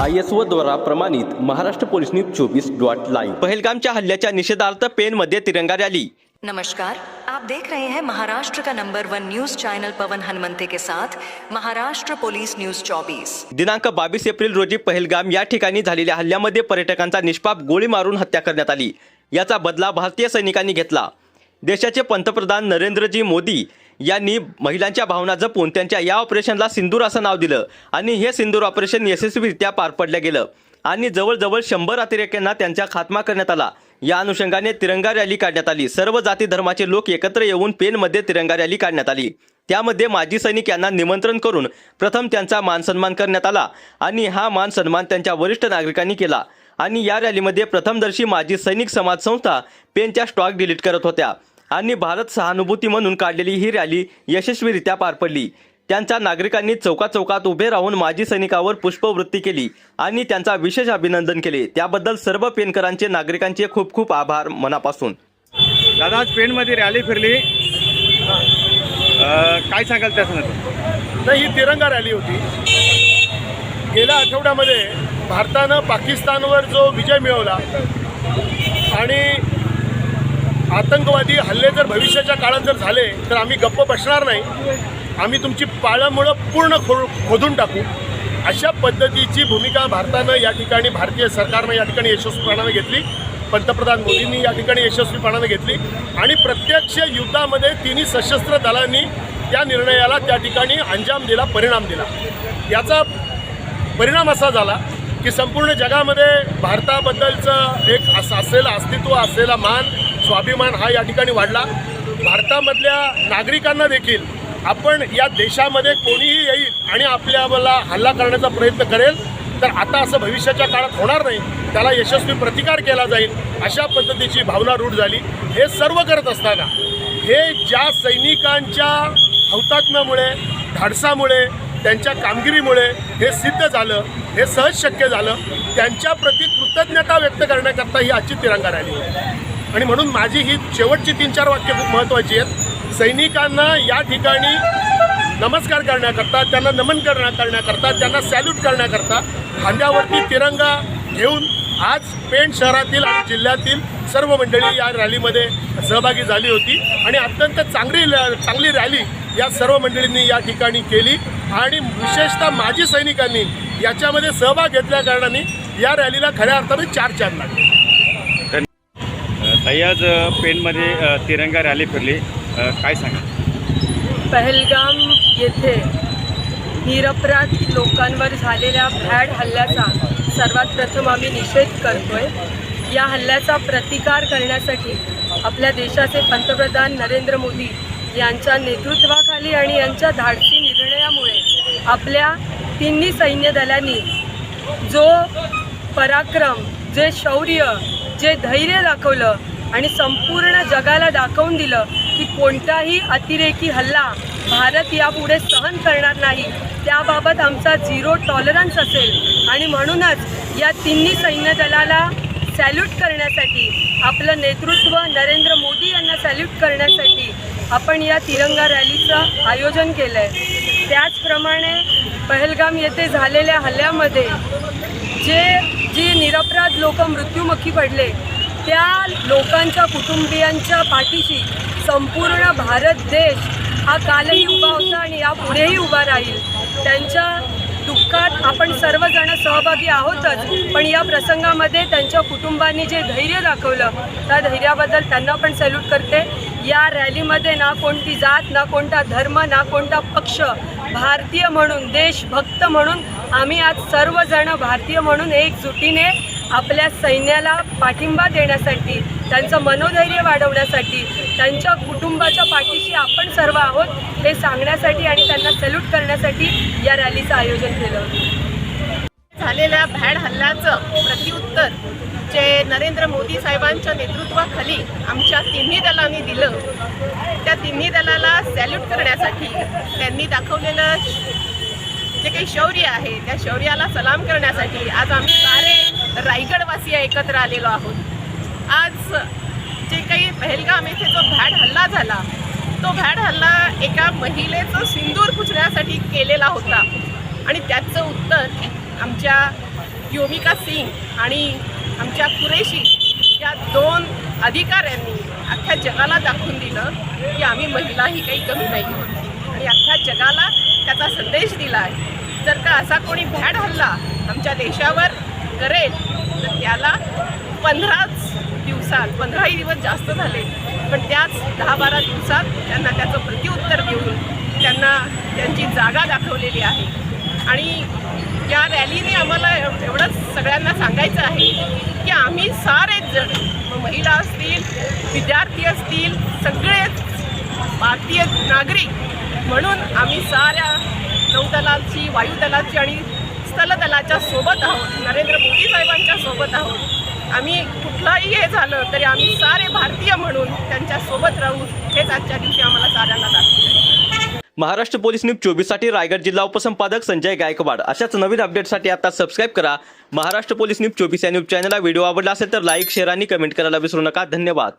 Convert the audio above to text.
I S O द्वारा प्रमाणित Maharashtra police news चोवीस डॉट लाईव्ह. पहलगामच्या हल्ल्याच्या निषेधार्थ पेनमध्ये तिरंगा रॅली. नमस्कार. आप देख रहे हैं महाराष्ट्र का number one news channel Pawan Hanumante के साथ महाराष्ट्र पुलिस न्यूज 24 दिनांक बावीस एप्रिल रोजी पहलगाम या ठिकाणी झालेल्या हल्ल्यामध्ये पर्यटकांचा निष्पाप गोळी मारून हत्या करण्यात आली. याचा बदला भारतीय सैनिकांनी घेतला. देशाचे पंतप्रधान नरेंद्रजी मोदी यांनी महिलांच्या भावना जपून त्यांच्या या ऑपरेशनला सिंदूर असं नाव दिलं. आणि हे सिंदूर ऑपरेशन यशस्वीरित्या पार पडलं गेलं. आणि जवळजवळ शंभर अतिरेक्यांना त्यांचा खात्मा करण्यात आला. या अनुषंगाने तिरंगा रॅली काढण्यात आली. सर्व जाती धर्माचे लोक एकत्र येऊन पेनमध्ये तिरंगा रॅली काढण्यात आली. त्यामध्ये माजी सैनिक यांना निमंत्रण करून प्रथम त्यांचा मानसन्मान करण्यात आला आणि हा मान सन्मान त्यांच्या वरिष्ठ नागरिकांनी केला. आणि या रॅलीमध्ये प्रथमदर्शी माजी सैनिक समाज संस्था पेनच्या स्टॉक डिलीट करत होत्या. आणि भारत सहानुभूती म्हणून काढलेली ही रॅली यशस्वीरित्या पार पडली. त्यांच्या नागरिकांनी चौकात चौकात उभे राहून माजी सैनिकावर पुष्पवृत्ती केली आणि त्यांचा विशेष अभिनंदन केले. त्याबद्दल सर्व पेनकरांचे नागरिकांचे खूप खूप आभार मनापासून. दादा आज पेणमध्ये रॅली फिरली. काय सांगाल त्या संदर्भात? तर ही तिरंगा रॅली होती. गेल्या आठवड्यामध्ये भारतानं पाकिस्तानवर जो विजय मिळवला आणि आतंकवादी हल्ले जर भविष्याच्या काळात जर झाले तर आम्ही गप्प बसणार नाही. आम्ही तुमची पाळंमुळं पूर्ण खो खोदून टाकू. अशा पद्धतीची भूमिका भारतानं या ठिकाणी भारतीय सरकारनं या ठिकाणी यशस्वीपणानं घेतली. पंतप्रधान मोदींनी या ठिकाणी यशस्वीपणानं घेतली. आणि प्रत्यक्ष युद्धामध्ये तिन्ही सशस्त्र दलांनी त्या निर्णयाला त्या ठिकाणी अंजाम दिला परिणाम दिला. याचा परिणाम असा झाला की संपूर्ण जगामध्ये भारताबद्दलचं एक असं असलेलं अस्तित्व असलेला मान स्वाभिमान हा या ठिकाणी वाढला. भारतामधल्या नागरिकांना देखील आपण या देशामध्ये कोणीही येईल आणि आपल्याला हल्ला करण्याचा प्रयत्न करेल तर आता असं भविष्याच्या काळात होणार नाही. त्याला यशस्वी प्रतिकार केला जाईल अशा पद्धतीची भावना रूढ झाली. हे सर्व करत असताना हे ज्या सैनिकांच्या हौतात्म्यामुळे धाडसामुळे त्यांच्या कामगिरीमुळे हे सिद्ध झालं हे सहज शक्य झालं त्यांच्याप्रती कृतज्ञता व्यक्त करण्याकरता ही आजची तिरंगा रॅली आणि म्हणून माझी ही शेवटची तीन चार वाक्य खूप महत्त्वाची आहेत. सैनिकांना या ठिकाणी नमस्कार करण्याकरता त्यांना नमन करण्या करण्याकरता त्यांना सॅल्यूट करण्याकरता खांद्यावरती तिरंगा घेऊन आज पेण शहरातील आणि जिल्ह्यातील सर्व मंडळी या रॅलीमध्ये सहभागी झाली होती. आणि अत्यंत चांगली चांगली रॅली या सर्व मंडळींनी या ठिकाणी केली. आणि विशेषतः माजी सैनिकांनी याच्यामध्ये सहभाग घेतल्या कारणाने या रॅलीला खऱ्या अर्थाने चार चार लागले. आज पेनमध्ये तिरंगा रॅली फिरली. काय सांगा पहलगाम येथे निरपराध लोकांवर झालेल्या भ्याड हल्ल्याचा सर्वात प्रथम आम्ही निषेध करतोय. या हल्ल्याचा प्रतिकार करण्यासाठी आपल्या देशाचे पंतप्रधान नरेंद्र मोदी यांच्या नेतृत्वाखाली आणि यांच्या धाडसी निर्णयामुळे आपल्या तिन्ही सैन्य दलांनी जो पराक्रम जे शौर्य जे धैर्य दाखवलं आणि संपूर्ण जगाला दाखवून दिलं की कोणताही अतिरेकी हल्ला भारत यापुढे सहन करणार नाही. त्याबाबत आमचा झिरो टॉलरन्स असेल. आणि म्हणूनच या तिन्ही सैन्य दलाला सॅल्यूट करण्यासाठी आपलं नेतृत्व नरेंद्र मोदी यांना सॅल्यूट करण्यासाठी आपण या तिरंगा रॅलीचं आयोजन केलं आहे त्याचप्रमाणे पहलगाम येथे झालेल्या हल्ल्यामध्ये जे जी निरपराध लोक मृत्युमुखी पडले त्या लोकांच्या कुटुंबियांच्या पाठीशी संपूर्ण भारत देश हा कालही उभा होता आणि यापुढेही उभा राहील. त्यांच्या दुःखात आपण सर्वजण सहभागी आहोतच पण या प्रसंगामध्ये त्यांच्या कुटुंबांनी जे धैर्य दाखवलं त्या धैर्याबद्दल त्यांना पण सॅल्यूट करते. या रॅलीमध्ये ना कोणती जात ना कोणता धर्म ना कोणता पक्ष भारतीय म्हणून देशभक्त म्हणून आम्ही आज सर्वजण भारतीय म्हणून एकजुटीने आपल्या सैन्याला पाठिंबा देण्यासाठी त्यांचं मनोधैर्य वाढवण्यासाठी त्यांच्या कुटुंबाच्या पाठीशी आपण सर्व आहोत हे सांगण्यासाठी आणि त्यांना सल्यूट करण्यासाठी या रॅलीचं आयोजन केलं होतं. झालेल्या भॅड हल्ल्याचं प्रत्युत्तर जे नरेंद्र मोदी साहेबांच्या नेतृत्वाखाली आमच्या तिन्ही दलांनी दिलं त्या तिन्ही दलाला सॅल्यूट करण्यासाठी त्यांनी दाखवलेलं जे काही शौर्य आहे त्या शौर्याला सलाम करण्यासाठी आज आम्ही सारे रायगडवासी एकत्र आलेलो आहोत. आज जे काही पहलगाम येथे जो भॅड हल्ला झाला तो भॅड हल्ला एका महिलेचं सिंदूर पुजण्यासाठी केलेला होता. आणि त्याचं उत्तर आमच्या योमिका सिंग आणि आमच्या कुरेशी या दोन अधिकाऱ्यांनी अख्ख्या जगाला दाखवून दिलं की आम्ही महिलाही काही कमी नाही. आणि अख्ख्या जगाला त्याचा संदेश दिला आहे जर का असा कोणी भॅड हल्ला आमच्या देशावर करेल तर त्याला पंधराच दिवसात पंधराही दिवस जास्त झाले. पण त्याच दहा बारा दिवसात त्यांना त्याचं प्रत्युत्तर देऊन त्यांना त्यांची जागा दाखवलेली आहे. आणि या रॅलीने आम्हाला एव- एवढंच सगळ्यांना सांगायचं आहे की आम्ही सारेच जण महिला असतील विद्यार्थी असतील सगळेच भारतीय नागरिक म्हणून आम्ही साऱ्या नौदलाची वायुदलाची आणि स्थलदलाच्या सोबत आहोत नरेंद्र मोदी साहेबांच्या सोबत आहोत. आम्ही कुठलाही हे झालं तरी आम्ही सारे भारतीय म्हणून त्यांच्यासोबत राहू हेच आजच्या दिवशी आम्हाला साऱ्यांना दाखवलं महाराष्ट्र पोलीस न्यूज चोवीससाठी रायगड जिल्हा उपसंपादक संजय गायकवाड. अशाच नवीन अपडेटसाठी आता सबस्क्राईब करा. महाराष्ट्र पोलीस न्यूज चोवीस या न्यूज चॅनलला व्हिडिओ आवडला असेल तर लाईक शेअर आणि कमेंट करायला विसरू नका. धन्यवाद.